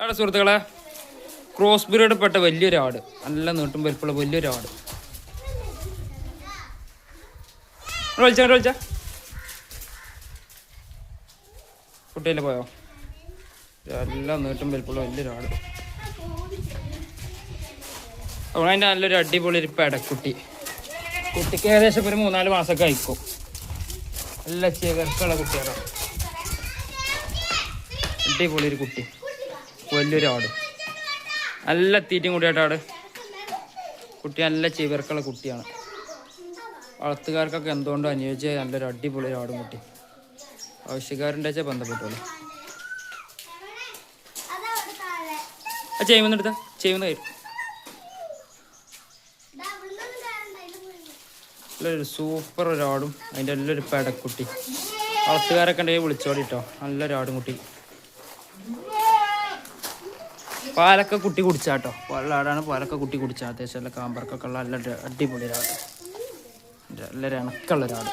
അവിടെ സുഹൃത്തുക്കളെ cross breed പെട്ട വലിയൊരു ആട് നല്ല നീട്ടും പരിപ്പുള്ള വലിയൊരു ആട് വിളിച്ച പോയോ? നല്ല നീട്ടും പരിപ്പുള്ള വലിയൊരു ആട് അപ്പോൾ അതിന്റെ നല്ലൊരു അടിപൊളി ഒരു പെടക്കുട്ടി. കുട്ടിക്ക് ഏകദേശം ഒരു മൂന്നാൽ മാസമൊക്കെ അയക്കും നല്ല ചേർക്കുള്ള കുട്ടിയാണ്. അടിപൊളി ഒരു കുട്ടി. വലിയൊരു ആട്. നല്ല തീറ്റയും കൂടിയായിട്ട് ആട്. കുട്ടി നല്ല ചിവർക്കുള്ള കുട്ടിയാണ്. വളർത്തുകാർക്കൊക്കെ എന്തുകൊണ്ടും അനുയോജ്യ നല്ലൊരു അടിപൊളി ഒരാടും കുട്ടി. ആവശ്യക്കാരന്റെ വെച്ചാൽ ബന്ധപ്പെട്ടോളൂ അതവിടെ താഴെ ആ ചെയ്യുമെന്ന് എടുത്താ. ചെയ്യുമെന്ന് നല്ലൊരു സൂപ്പർ ഒരാടും അതിന്റെ നല്ലൊരു പെടക്കുട്ടി. വളർത്തുകാരൊക്കെ ഉണ്ടെങ്കിൽ വിളിച്ചോടി കേട്ടോ നല്ലൊരാടും കുട്ടി. പാലൊക്കെ കുട്ടി കുടിച്ചാട്ടോ. പാലുള്ള ആടാണ് പാലൊക്കെ കുട്ടി കുടിച്ചാൽ അത്യാവശ്യം നല്ല കാമ്പർക്കൊക്കെ ഉള്ള നല്ല അടിപൊളി ഒരാട് നല്ലൊരു ഇണക്കുള്ള ഒരാട്